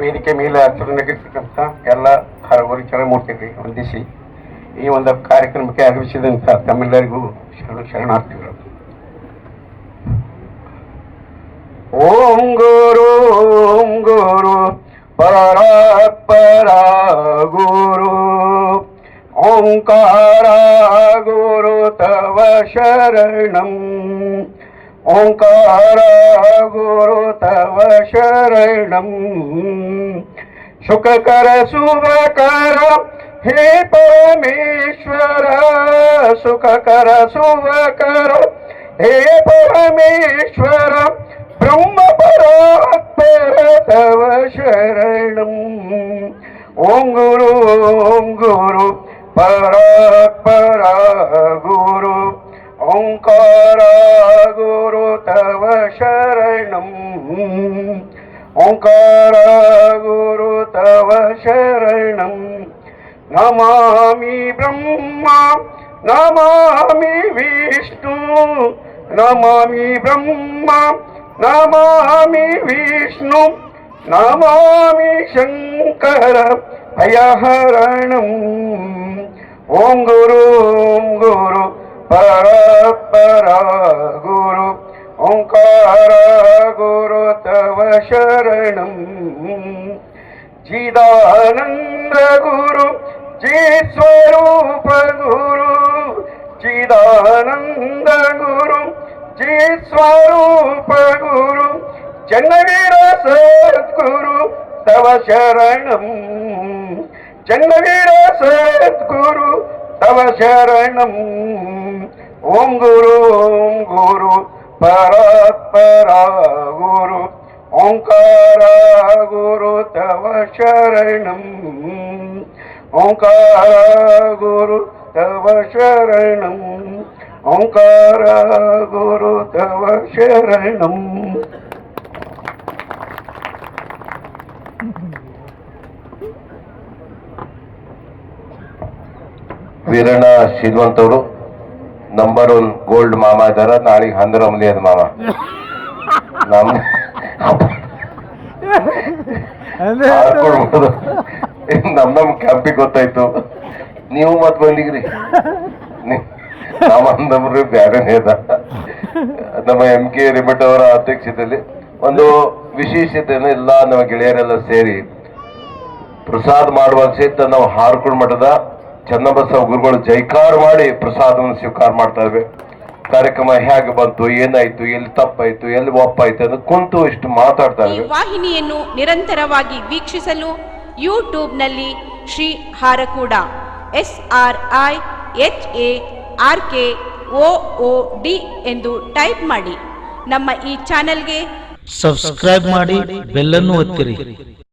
ವೇದಿಕೆ ಮೇಲೆ ಆಚರಣೆಗಿರ್ತಕ್ಕಂಥ ಎಲ್ಲ ಹರಗುರಿ ಚರಮೂರ್ತಿಗಳಿಗೆ ವಂದಿಸಿ ಈ ಒಂದು ಕಾರ್ಯಕ್ರಮಕ್ಕೆ ಆಗಮಿಸಿದಂಥ ತಮ್ಮೆಲ್ಲರಿಗೂ ಶರಣ ಶರಣಾರ್ಥಿಗಳು. ಓಂ ಗುರು ಓಂ ಗುರು ಪರಾತ್ಪರ ಗುರು. ಓಂಕಾರ ಗುರು, ತವ ಶರಣಂ. ஓங்கார குரு தவ சரணம். சுககர சுபகர ஹே பரமேஸ்வர. சுககர சுபகர ஹே பரமேஸ்வர. பிரம்ம பராத்பர தவ சரணம். ஓங்குரு ஓங்குரு ओंकार गुरु तव शरण नमामि ब्रह्मा नमामि विष्णु नमामि ब्रह्मा नमामि विष्णु नमामि शङ्कर भयहरणम् ॐ गुरु गुरु परपरा गुरु ओंकार गुरु तव शरणं चिदानन्द गुरु चित्स्वरूप गुरु चिदानन्द गुरु चित्स्वरूप गुरु चन्नवीर सद्गुरु तव शरणं चन्नवीर सद्गुरु तव शरणं ओम गुरु ओम गुरु ಪರಾತ್ಪರ ಗುರು, ಓಂಕಾರ ಗುರು ತವ ಶರಣಂ. ಓಂಕಾರ ಗುರು ತವ ಶರಣಂ. ಓಂಕಾರ ಗುರು ತವ ಶರಣಂ. ವೀರಣ್ಣ ಶ್ರೀಮಂತ್ ಅವರು ನಂಬರ್ ಒನ್ ಗೋಲ್ಡ್ ಮಾಮ ಇದಾರ ನಾಳೆಗೆ ಹಂದ್ರ ಅಮಲಿ ಅದ ಮಾಮ ನಮ್. ನಮ್ ನಮ್ ಕ್ಯಾಂಪಿ ಗೊತ್ತಾಯ್ತು ನೀವು ಮತ್ ಬಂದಿಗ್ರಿ ರೀ ಬ್ಯಾಡನೇ ಅದ ನಮ್ಮ ಎಂ ಕೆ ರಿಮಟ್ ಅವರ ಅಧ್ಯಕ್ಷತೆಯಲ್ಲಿ ಒಂದು ವಿಶೇಷತೆಯನ್ನು ಎಲ್ಲ ನಮ್ಮ ಗೆಳೆಯರೆಲ್ಲ ಸೇರಿ ಪ್ರಸಾದ ಮಾಡುವ ಸಹಿತ ನಾವು ಹಾರ್ಕೊಂಡ್ ಮಠದ ಚನ್ನಬಸವ ಗುರುಗಳು ಜೈಕಾರ ಮಾಡಿ ಪ್ರಸಾದವನ್ನು ಸ್ವೀಕಾರ ಮಾಡ್ತಾ ಇದ್ವಿ. ಕಾರ್ಯಕ್ರಮ ಹೇಗೆ ಬಂತು ಏನಾಯ್ತು ಎಲ್ಲಿ ತಪ್ಪಾಯ್ತು ಎಲ್ಲಿ ಒಪ್ಪಾಯ್ತು ಅಂತ ಕುಂತು ಇಷ್ಟು ಮಾತಾಡ್ತಾ ಇದ್ವಿ. ವಾಹಿನಿಯನ್ನು ನಿರಂತರವಾಗಿ ವೀಕ್ಷಿಸಲು ಯೂಟ್ಯೂಬ್ನಲ್ಲಿ Shri Harakuda S R I H A R K O O D ಎಂದು ಟೈಪ್ ಮಾಡಿ. ನಮ್ಮ ಈ ಚಾನೆಲ್ಗೆ ಸಬ್ಸ್ಕ್ರೈಬ್ ಮಾಡಿ ಬೆಲ್ಲನ್ನು ಒತ್ತಿರಿ.